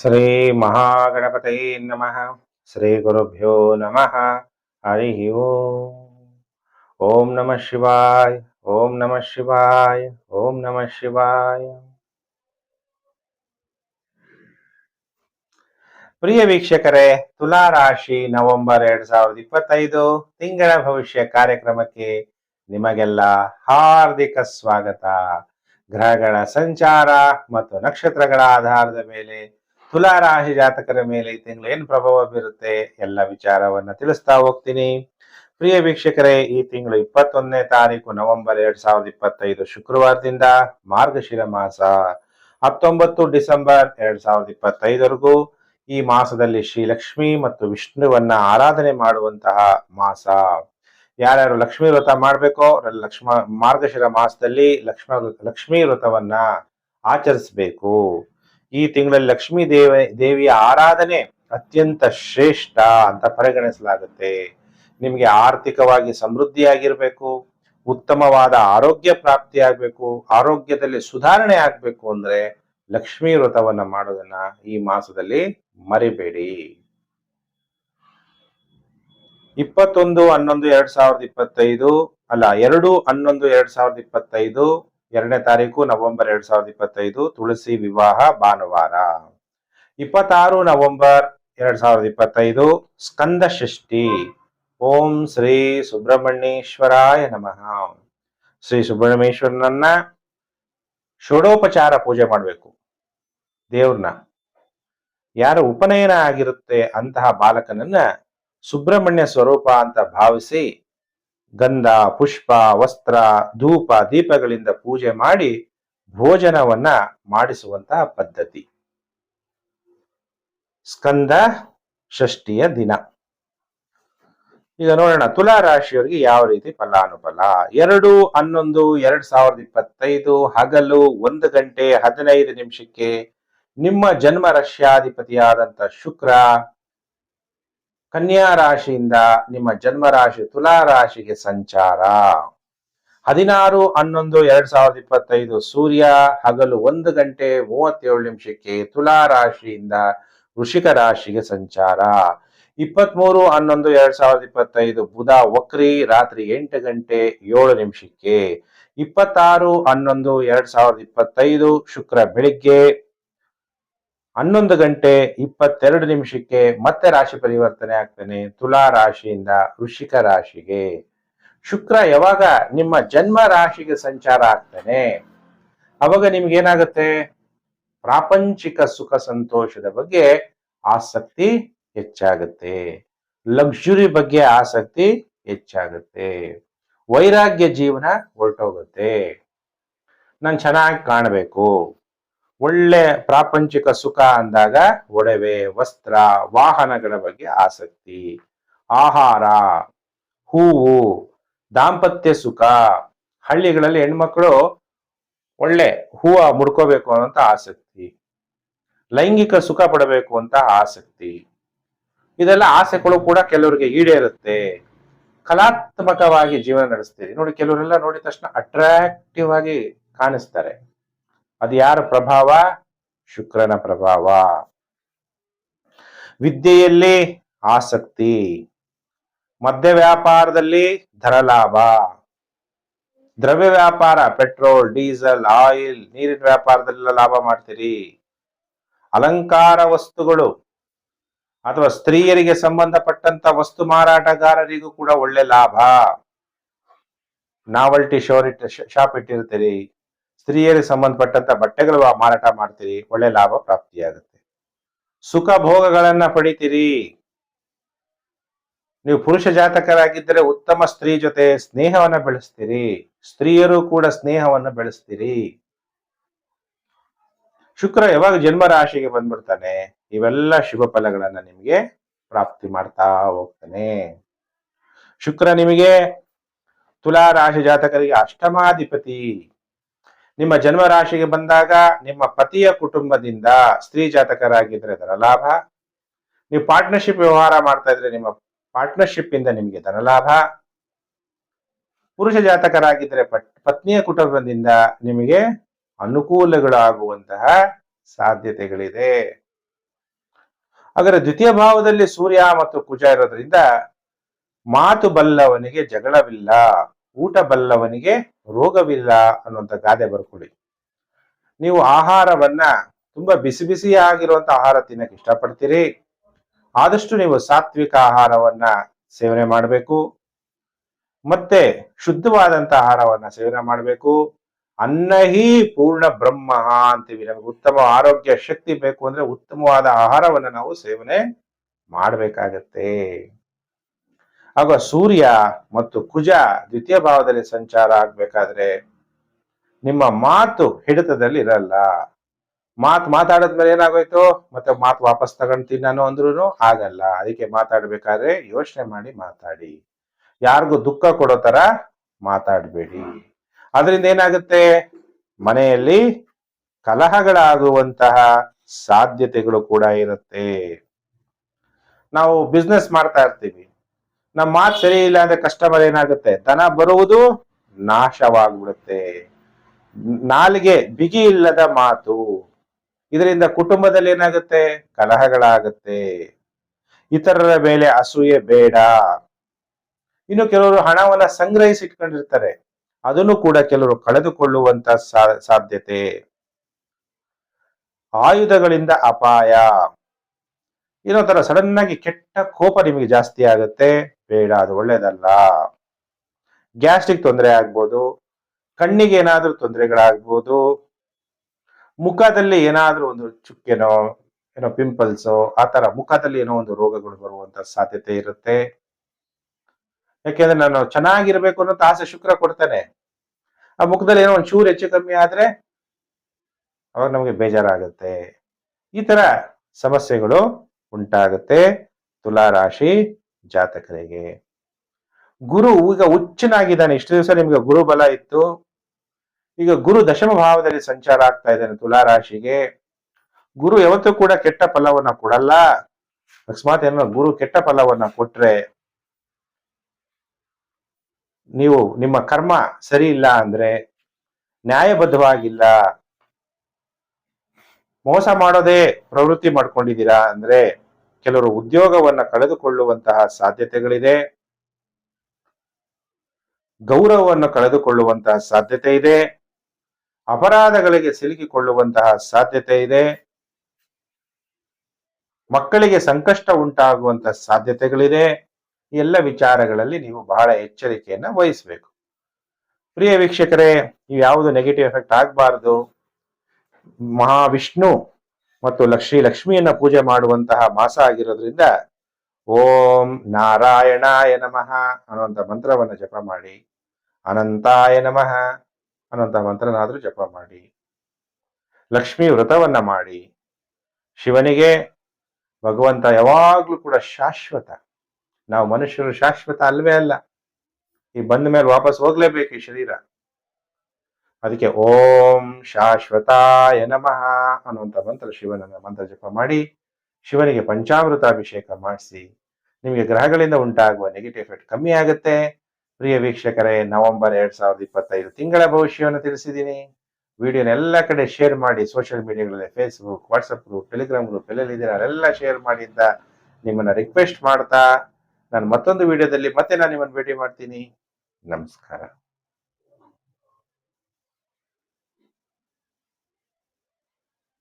ಶ್ರೀ ಮಹಾಗಣಪತಯೇ ನಮಃ. ಶ್ರೀ ಗುರುಭ್ಯೋ ನಮಃ. ಹರಿ ಓಂ. ಓಂ ನಮಃ ಶಿವಾಯ. ಓಂ ನಮಃ ಶಿವಾಯ. ಓಂ ನಮಃ ಶಿವಾಯ. ಪ್ರಿಯ ವೀಕ್ಷಕರೇ ತುಲಾ ರಾಶಿ ನವೆಂಬರ್ ಎರಡ್ ಸಾವಿರದ ಇಪ್ಪತ್ತೈದು ತಿಂಗಳ ಭವಿಷ್ಯ ಕಾರ್ಯಕ್ರಮಕ್ಕೆ ನಿಮಗೆಲ್ಲ ಹಾರ್ದಿಕ ಸ್ವಾಗತ. ಗ್ರಹಗಳ ಸಂಚಾರ ಮತ್ತು ನಕ್ಷತ್ರಗಳ ಆಧಾರದ ಮೇಲೆ ತುಲಾ ರಾಶಿ ಜಾತಕರ ಮೇಲೆ ಈ ತಿಂಗಳು ಏನ್ ಪ್ರಭಾವ ಬೀರುತ್ತೆ ಎಲ್ಲ ವಿಚಾರವನ್ನ ತಿಳಿಸ್ತಾ ಹೋಗ್ತೀನಿ. ಪ್ರಿಯ ವೀಕ್ಷಕರೇ, ಈ ತಿಂಗಳು ಇಪ್ಪತ್ತೊಂದನೇ ತಾರೀಕು, ನವೆಂಬರ್ ಎರಡ್ ಸಾವಿರದ ಇಪ್ಪತ್ತೈದು ಶುಕ್ರವಾರದಿಂದ ಮಾರ್ಗಶಿರ ಮಾಸ. ಹತ್ತೊಂಬತ್ತು ಡಿಸೆಂಬರ್ ಎರಡ್ ಸಾವಿರದ ಇಪ್ಪತ್ತೈದರೆಗೂ ಈ ಮಾಸದಲ್ಲಿ ಶ್ರೀ ಲಕ್ಷ್ಮಿ ಮತ್ತು ವಿಷ್ಣುವನ್ನ ಆರಾಧನೆ ಮಾಡುವಂತಹ ಮಾಸ. ಯಾರ್ಯಾರು ಲಕ್ಷ್ಮೀ ವ್ರತ ಮಾಡ್ಬೇಕೋ ಲಕ್ಷ್ಮ, ಮಾರ್ಗಶಿರ ಮಾಸದಲ್ಲಿ ಲಕ್ಷ್ಮ, ಲಕ್ಷ್ಮೀ ವ್ರತವನ್ನ ಆಚರಿಸಬೇಕು. ಈ ತಿಂಗಳಲ್ಲಿ ಲಕ್ಷ್ಮೀ ದೇವ, ದೇವಿಯ ಆರಾಧನೆ ಅತ್ಯಂತ ಶ್ರೇಷ್ಠ ಅಂತ ಪರಿಗಣಿಸಲಾಗುತ್ತೆ. ನಿಮಗೆ ಆರ್ಥಿಕವಾಗಿ ಸಮೃದ್ಧಿಯಾಗಿರ್ಬೇಕು, ಉತ್ತಮವಾದ ಆರೋಗ್ಯ ಪ್ರಾಪ್ತಿ ಪ್ರಾಪ್ತಿಯಾಗಬೇಕು, ಆರೋಗ್ಯದಲ್ಲಿ ಸುಧಾರಣೆ ಆಗ್ಬೇಕು ಅಂದ್ರೆ ಲಕ್ಷ್ಮೀ ವ್ರತವನ್ನ ಮಾಡೋದನ್ನ ಈ ಮಾಸದಲ್ಲಿ ಮರಿಬೇಡಿ. ಇಪ್ಪತ್ತೊಂದು, ಹನ್ನೊಂದು, ಎರಡ್ ಸಾವಿರದ ಇಪ್ಪತ್ತೈದು, ಅಲ್ಲ, ಎರಡು, ಹನ್ನೊಂದು, ಎರಡ್ ಸಾವಿರದ ಇಪ್ಪತ್ತೈದು ಎರಡನೇ ತಾರೀಕು ನವೆಂಬರ್ ಎರಡ್ ಸಾವಿರದ ಇಪ್ಪತ್ತೈದು, ತುಳಸಿ ವಿವಾಹ ಭಾನುವಾರ. ಇಪ್ಪತ್ತಾರು ನವೆಂಬರ್ ಎರಡ್ ಸಾವಿರದ ಇಪ್ಪತ್ತೈದು, ಸ್ಕಂದ ಷಷ್ಠಿ. ಓಂ ಶ್ರೀ ಸುಬ್ರಹ್ಮಣ್ಯೇಶ್ವರಾಯ ನಮಃ. ಶ್ರೀ ಸುಬ್ರಹ್ಮಣ್ಯೇಶ್ವರನನ್ನ ಷೋಡೋಪಚಾರ ಪೂಜೆ ಮಾಡಬೇಕು. ದೇವ್ರನ್ನ. ಯಾರ ಉಪನಯನ ಆಗಿರುತ್ತೆ ಅಂತಹ ಬಾಲಕನನ್ನ ಸುಬ್ರಹ್ಮಣ್ಯ ಸ್ವರೂಪ ಅಂತ ಭಾವಿಸಿ ಗಂಧ, ಪುಷ್ಪ, ವಸ್ತ್ರ, ಧೂಪ, ದೀಪಗಳಿಂದ ಪೂಜೆ ಮಾಡಿ ಭೋಜನವನ್ನ ಮಾಡಿಸುವಂತಹ ಪದ್ಧತಿ. ಸ್ಕಂದ ಷಷ್ಠಿಯ ದಿನ. ಈಗ ನೋಡೋಣ ತುಲಾ ರಾಶಿಯವರಿಗೆ ಯಾವ ರೀತಿ ಫಲಾನುಫಲ? ಎರಡು, ಹನ್ನೊಂದು, ಎರಡ್ ಸಾವಿರದ ಇಪ್ಪತ್ತೈದು, ಹಗಲು, ಒಂದು ಗಂಟೆ, ಹದಿನೈದು ನಿಮಿಷಕ್ಕೆ ನಿಮ್ಮ ಜನ್ಮ ರಷ್ಯಾಧಿಪತಿಯಾದಂತ ಶುಕ್ರ ಕನ್ಯಾ ರಾಶಿಯಿಂದ ನಿಮ್ಮ ಜನ್ಮ ರಾಶಿ, ತುಲಾ ರಾಶಿಗೆ ಸಂಚಾರ. ಹದಿನಾರು, ಹನ್ನೊಂದು, ಎರಡ್ ಸಾವಿರದ ಇಪ್ಪತ್ತೈದು ಸೂರ್ಯ ಹಗಲು ಒಂದು ಗಂಟೆ ಮೂವತ್ತೇಳು ನಿಮಿಷಕ್ಕೆ ತುಲಾ ರಾಶಿಯಿಂದ ವೃಷಿಕ ರಾಶಿಗೆ ಸಂಚಾರ. ಇಪ್ಪತ್ಮೂರು, ಹನ್ನೊಂದು, ಎರಡ್ ಸಾವಿರದ ಇಪ್ಪತ್ತೈದು ಬುಧ ವಕ್ರಿ ರಾತ್ರಿ ಎಂಟು ಗಂಟೆ ಏಳು ನಿಮಿಷಕ್ಕೆ. ಇಪ್ಪತ್ತಾರು, ಹನ್ನೊಂದು, ಎರಡ್ ಸಾವಿರದ ಇಪ್ಪತ್ತೈದು ಶುಕ್ರ ಬೆಳಿಗ್ಗೆ ಹನ್ನೊಂದು ಗಂಟೆ ಇಪ್ಪತ್ತೆರಡು ನಿಮಿಷಕ್ಕೆ ಮತ್ತೆ ರಾಶಿ ಪರಿವರ್ತನೆ ಆಗ್ತಾನೆ. ತುಲಾ ರಾಶಿಯಿಂದ ವೃಶ್ಚಿಕ ರಾಶಿಗೆ. ಶುಕ್ರ ಯಾವಾಗ ನಿಮ್ಮ ಜನ್ಮ ರಾಶಿಗೆ ಸಂಚಾರ ಆಗ್ತಾನೆ. ಅವಾಗ ನಿಮ್ಗೆ ಏನಾಗುತ್ತೆ? ಪ್ರಾಪಂಚಿಕ ಸುಖ ಸಂತೋಷದ ಬಗ್ಗೆ ಆಸಕ್ತಿ ಹೆಚ್ಚಾಗುತ್ತೆ. ಲಕ್ಸುರಿ ಬಗ್ಗೆ ಆಸಕ್ತಿ ಹೆಚ್ಚಾಗುತ್ತೆ. ವೈರಾಗ್ಯ ಜೀವನ ಹೊರಟೋಗುತ್ತೆ. ನಾನು ಚೆನ್ನಾಗಿ ಕಾಣಬೇಕು. ಒಳ್ಳೆ ಪ್ರಾಪಂಚಿಕ ಸುಖ ಅಂದಾಗ ಒಡವೆ, ವಸ್ತ್ರ, ವಾಹನಗಳ ಬಗ್ಗೆ ಆಸಕ್ತಿ. ಆಹಾರ, ಹೂವು, ದಾಂಪತ್ಯ ಸುಖ, ಹಳ್ಳಿಗಳಲ್ಲಿ ಹೆಣ್ಮಕ್ಳು ಒಳ್ಳೆ ಹೂವ ಮುಡ್ಕೋಬೇಕು ಅನ್ನೋಂತ ಆಸಕ್ತಿ. ಲೈಂಗಿಕ ಸುಖ ಪಡಬೇಕು ಅಂತ ಆಸಕ್ತಿ. ಇದೆಲ್ಲ ಆಸೆಗಳು ಕೂಡ ಕೆಲವರಿಗೆ ಈಡೇರುತ್ತೆ. ಕಲಾತ್ಮಕವಾಗಿ ಜೀವನ ನಡೆಸ್ತೀರಿ. ನೋಡಿ, ಕೆಲವರೆಲ್ಲ ನೋಡಿದ ತಕ್ಷಣ ಅಟ್ರಾಕ್ಟಿವ್ ಆಗಿ ಕಾಣಿಸ್ತಾರೆ. ಅದು ಯಾರ ಪ್ರಭಾವ? ಶುಕ್ರನ ಪ್ರಭಾವ. ವಿದ್ಯೆಯಲ್ಲಿ ಆಸಕ್ತಿ, ಮದ್ಯ ವ್ಯಾಪಾರದಲ್ಲಿ ಧನಲಾಭ, ದ್ರವ್ಯ ವ್ಯಾಪಾರ, ಪೆಟ್ರೋಲ್, ಡೀಸೆಲ್, ಆಯಿಲ್, ನೀರಿನ ವ್ಯಾಪಾರದಲ್ಲೆಲ್ಲ ಲಾಭ ಮಾಡ್ತೀರಿ. ಅಲಂಕಾರ ವಸ್ತುಗಳು ಅಥವಾ ಸ್ತ್ರೀಯರಿಗೆ ಸಂಬಂಧಪಟ್ಟಂತ ವಸ್ತು ಮಾರಾಟಗಾರರಿಗೂ ಕೂಡ ಒಳ್ಳೆ ಲಾಭ. ನಾವಲ್ಟಿ ಶೋರ್ ಇಟ್ ಶಾಪ್ ಇಟ್ಟಿರ್ತೀರಿ. ಸ್ತ್ರೀಯರಿಗೆ ಸಂಬಂಧಪಟ್ಟಂತ ಬಟ್ಟೆಗಳು ಮಾರಾಟ ಮಾಡ್ತೀರಿ, ಒಳ್ಳೆ ಲಾಭ ಪ್ರಾಪ್ತಿಯಾಗುತ್ತೆ. ಸುಖ ಭೋಗಗಳನ್ನ ಪಡಿತೀರಿ. ನೀವು ಪುರುಷ ಜಾತಕರಾಗಿದ್ದರೆ ಉತ್ತಮ ಸ್ತ್ರೀ ಜೊತೆ ಸ್ನೇಹವನ್ನ ಬೆಳೆಸ್ತೀರಿ. ಸ್ತ್ರೀಯರು ಕೂಡ ಸ್ನೇಹವನ್ನ ಬೆಳೆಸ್ತೀರಿ. ಶುಕ್ರ ಯಾವಾಗ ಜನ್ಮ ರಾಶಿಗೆ ಬಂದ್ಬಿಡ್ತಾನೆ, ಇವೆಲ್ಲ ಶುಭ ಫಲಗಳನ್ನ ನಿಮಗೆ ಪ್ರಾಪ್ತಿ ಮಾಡ್ತಾ ಹೋಗ್ತಾನೆ. ಶುಕ್ರ ನಿಮಗೆ ತುಲಾ ರಾಶಿ ಜಾತಕರಿಗೆ ಅಷ್ಟಮಾಧಿಪತಿ. ನಿಮ್ಮ ಜನ್ಮ ರಾಶಿಗೆ ಬಂದಾಗ ನಿಮ್ಮ ಪತಿಯ ಕುಟುಂಬದಿಂದ ಸ್ತ್ರೀ ಜಾತಕರಾಗಿದ್ರೆ ಧನಲಾಭ ನೀವು ಪಾರ್ಟ್ನರ್ಶಿಪ್ ವ್ಯವಹಾರ ಮಾಡ್ತಾ ಇದ್ರೆ ನಿಮ್ಮ ಪಾರ್ಟ್ನರ್ಶಿಪ್ ಇಂದ ನಿಮಗೆ ಧನಲಾಭ ಪುರುಷ ಜಾತಕರಾಗಿದ್ರೆ ಪತ್ನಿಯ ಕುಟುಂಬದಿಂದ ನಿಮಗೆ ಅನುಕೂಲಗಳಾಗುವಂತಹ ಸಾಧ್ಯತೆಗಳಿದೆ. ಅದರ ದ್ವಿತೀಯ ಭಾವದಲ್ಲಿ ಸೂರ್ಯ ಮತ್ತು ಕುಜ ಇರೋದ್ರಿಂದ ಮಾತು ಬಲ್ಲವನಿಗೆ ಜಗಳವಿಲ್ಲ, ಊಟ ಬಲ್ಲವನಿಗೆ ರೋಗವಿಲ್ಲ ಅನ್ನುವಂಥ ಗಾದೆ ಬರ್ಕೊಳ್ಳಿ. ನೀವು ಆಹಾರವನ್ನ ತುಂಬಾ ಬಿಸಿ ಬಿಸಿಯಾಗಿರುವಂತ ಆಹಾರ ತಿನ್ನಕ್ಕೆ ಇಷ್ಟಪಡ್ತೀರಿ. ಆದಷ್ಟು ನೀವು ಸಾತ್ವಿಕ ಆಹಾರವನ್ನ ಸೇವನೆ ಮಾಡಬೇಕು. ಮತ್ತೆ ಶುದ್ಧವಾದಂತ ಆಹಾರವನ್ನ ಸೇವನೆ ಮಾಡಬೇಕು. ಅನ್ನಹಿ ಪೂರ್ಣ ಬ್ರಹ್ಮ ಅಂತೀವಿ ನಮಗೆ ಉತ್ತಮ ಆರೋಗ್ಯ ಶಕ್ತಿ ಬೇಕು ಅಂದ್ರೆ ಉತ್ತಮವಾದ ಆಹಾರವನ್ನ ನಾವು ಸೇವನೆ ಮಾಡಬೇಕಾಗತ್ತೆ. ಆಗ ಸೂರ್ಯ ಮತ್ತು ಕುಜ ದ್ವಿತೀಯ ಭಾವದಲ್ಲಿ ಸಂಚಾರ ಆಗ್ಬೇಕಾದ್ರೆ ನಿಮ್ಮ ಮಾತು ಹಿಡಿತದಲ್ಲಿ ಇರಲ್ಲ. ಮಾತು ಮಾತಾಡಿದ್ಮೇಲೆ ಏನಾಗೋಯ್ತು? ಮತ್ತೆ ಮಾತು ವಾಪಸ್ ತಗೊಂತೀನಿ ನಾನು ಅಂದ್ರೂ ಆಗಲ್ಲ. ಅದಕ್ಕೆ ಮಾತಾಡ್ಬೇಕಾದ್ರೆ ಯೋಚನೆ ಮಾಡಿ ಮಾತಾಡಿ. ಯಾರಿಗೂ ದುಃಖ ಕೊಡೋ ತರ ಮಾತಾಡಬೇಡಿ. ಅದರಿಂದ ಏನಾಗುತ್ತೆ? ಮನೆಯಲ್ಲಿ ಕಲಹಗಳಾಗುವಂತಹ ಸಾಧ್ಯತೆಗಳು ಕೂಡ ಇರುತ್ತೆ. ನಾವು ಬಿಸ್ನೆಸ್ ಮಾಡ್ತಾ ಇರ್ತೀವಿ. ನಮ್ಮ ಮಾತು ಸರಿ ಇಲ್ಲ ಅಂದ್ರೆ ಕಸ್ಟಮರ್ ಏನಾಗುತ್ತೆ? ದನ ಬರುವುದು ನಾಶವಾಗ್ಬಿಡುತ್ತೆ. ನಾಲಿಗೆ ಬಿಗಿ ಇಲ್ಲದ ಮಾತು. ಇದರಿಂದ ಕುಟುಂಬದಲ್ಲಿ ಏನಾಗುತ್ತೆ? ಕಲಹಗಳಾಗುತ್ತೆ. ಇತರರ ಮೇಲೆ ಅಸೂಯೆ ಬೇಡ. ಇನ್ನು ಕೆಲವರು ಹಣವನ್ನ ಸಂಗ್ರಹಿಸಿಟ್ಕೊಂಡಿರ್ತಾರೆ. ಅದನ್ನು ಕೂಡ ಕೆಲವರು ಕಳೆದುಕೊಳ್ಳುವಂತ ಸಾಧ್ಯತೆ. ಆಯುಧಗಳಿಂದ ಅಪಾಯ. ತರ ಸಡನ್ ಆಗಿ ಕೆಟ್ಟ ಕೋಪ ನಿಮಗೆ ಜಾಸ್ತಿ ಆಗುತ್ತೆ. ಬೇಡ, ಅದು ಒಳ್ಳೇದಲ್ಲ. ಗ್ಯಾಸ್ಟ್ರಿಕ್ ತೊಂದರೆ ಆಗ್ಬೋದು, ಕಣ್ಣಿಗೆ ಏನಾದರೂ ತೊಂದರೆಗಳಾಗ್ಬೋದು, ಮುಖದಲ್ಲಿ ಏನಾದರೂ ಒಂದು ಚುಕ್ಕೆನೋ ಏನೋ ಪಿಂಪಲ್ಸೋ ಆ ಥರ ಮುಖದಲ್ಲಿ ಏನೋ ಒಂದು ರೋಗಗಳು ಬರುವಂತ ಸಾಧ್ಯತೆ ಇರುತ್ತೆ. ಯಾಕೆಂದ್ರೆ ನಾನು ಚೆನ್ನಾಗಿರ್ಬೇಕು ಅನ್ನೋ ಆಸೆ ಶುಕ್ರ ಕೊಡ್ತೇನೆ. ಆ ಮುಖದಲ್ಲಿ ಏನೋ ಒಂದು ಚೂರು ಹೆಚ್ಚು ಕಮ್ಮಿ ಆದ್ರೆ ಅವಾಗ ನಮಗೆ ಬೇಜಾರಾಗುತ್ತೆ. ಈ ತರ ಸಮಸ್ಯೆಗಳು ಉಂಟಾಗುತ್ತೆ. ತುಲಾ ರಾಶಿ ಜಾತಕರಿಗೆ. ಗುರು ಈಗ ಹುಚ್ಚನಾಗಿದ್ದಾನೆ. ಇಷ್ಟು ದಿವಸ ನಿಮ್ಗೆ ಗುರು ಬಲ ಇತ್ತು. ಈಗ ಗುರು ದಶಮ ಭಾವದಲ್ಲಿ ಸಂಚಾರ ಆಗ್ತಾ ಇದ್ದಾನೆ ತುಲಾರಾಶಿಗೆ ಗುರು ಯಾವತ್ತೂ ಕೂಡ ಕೆಟ್ಟ ಫಲವನ್ನ ಕೊಡಲ್ಲ. ಅಕಸ್ಮಾತ್ ಏನೋ ಗುರು ಕೆಟ್ಟ ಫಲವನ್ನ ಕೊಟ್ರೆ ನೀವು ನಿಮ್ಮ ಕರ್ಮ ಸರಿ ಇಲ್ಲ ಅಂದ್ರೆ ನ್ಯಾಯಬದ್ಧವಾಗಿಲ್ಲ. ಮೋಸ ಮಾಡೋದೇ ಪ್ರವೃತ್ತಿ ಮಾಡ್ಕೊಂಡಿದ್ದೀರಾ ಅಂದ್ರೆ ಕೆಲವರು ಉದ್ಯೋಗವನ್ನ ಕಳೆದುಕೊಳ್ಳುವಂತಹ ಸಾಧ್ಯತೆಗಳಿದೆ. ಗೌರವವನ್ನು ಕಳೆದುಕೊಳ್ಳುವಂತಹ ಸಾಧ್ಯತೆ ಇದೆ. ಅಪರಾಧಗಳಿಗೆ ಸಿಲುಕಿಕೊಳ್ಳುವಂತಹ ಸಾಧ್ಯತೆ ಇದೆ. ಮಕ್ಕಳಿಗೆ ಸಂಕಷ್ಟ ಉಂಟಾಗುವಂತಹ ಸಾಧ್ಯತೆಗಳಿದೆ. ಎಲ್ಲ ವಿಚಾರಗಳಲ್ಲಿ ನೀವು ಬಹಳ ಎಚ್ಚರಿಕೆಯನ್ನ ವಹಿಸಬೇಕು. ಪ್ರಿಯ ವೀಕ್ಷಕರೇ ನೀವು ಯಾವುದು ನೆಗೆಟಿವ್ ಎಫೆಕ್ಟ್ ಆಗಬಾರದು. ಮಹಾವಿಷ್ಣು ಮತ್ತು ಲಕ್ಷ್ಮೀ ಲಕ್ಷ್ಮಿಯನ್ನ ಪೂಜೆ ಮಾಡುವಂತಹ ಮಾಸ ಆಗಿರೋದ್ರಿಂದ ಓಂ ನಾರಾಯಣಾಯ ನಮಃ ಅನ್ನುವಂಥ ಮಂತ್ರವನ್ನ ಜಪ ಮಾಡಿ, ಅನಂತಾಯ ನಮಃ ಅನ್ನುವಂಥ ಮಂತ್ರನಾದರೂ ಜಪ ಮಾಡಿ, ಲಕ್ಷ್ಮೀ ವ್ರತವನ್ನ ಮಾಡಿ, ಶಿವನಿಗೆ ಭಗವಂತ ಯಾವಾಗ್ಲೂ ಕೂಡ ಶಾಶ್ವತ. ನಾವು ಮನುಷ್ಯರು ಶಾಶ್ವತ ಅಲ್ವೇ ಅಲ್ಲ. ಈ ಬಂದ ಮೇಲೆ ವಾಪಸ್ ಹೋಗ್ಲೇಬೇಕು ಈ ಶರೀರ. ಅದಕ್ಕೆ ಓಂ ಶಾಶ್ವತಾಯ ನಮಃ ಅನ್ನುವಂಥ ಮಂತ್ರ ಶಿವನ ಮಂತ್ರ ಜಪ ಮಾಡಿ ಶಿವನಿಗೆ ಪಂಚಾಮೃತ ಅಭಿಷೇಕ ಮಾಡಿಸಿ ನಿಮಗೆ ಗ್ರಹಗಳಿಂದ ಉಂಟಾಗುವ ನೆಗೆಟಿವ್ ಎಫೆಕ್ಟ್ ಕಮ್ಮಿ ಆಗುತ್ತೆ. ಪ್ರಿಯ ವೀಕ್ಷಕರೇ, ನವೆಂಬರ್ ಎರಡ್ ಸಾವಿರದ ಇಪ್ಪತ್ತೈದು ತಿಂಗಳ ಭವಿಷ್ಯವನ್ನು ತಿಳಿಸಿದ್ದೀನಿ. ವಿಡಿಯೋನ ಎಲ್ಲ ಕಡೆ ಶೇರ್ ಮಾಡಿ social ಮೀಡಿಯಾಗಳಲ್ಲಿ Facebook WhatsApp group Telegram group ಎಲ್ಲೆಲ್ಲಿ ಇದ್ದೀರಾ ಅಲ್ಲೆಲ್ಲ ಶೇರ್ ಮಾಡಿದ್ದ ನಿಮ್ಮನ್ನ ರಿಕ್ವೆಸ್ಟ್ ಮಾಡ್ತಾ, ನಾನು ಮತ್ತೊಂದು ವಿಡಿಯೋದಲ್ಲಿ ಮತ್ತೆ ನಾನು ನಿಮ್ಮನ್ನು ಭೇಟಿ ಮಾಡ್ತೀನಿ. ನಮಸ್ಕಾರ.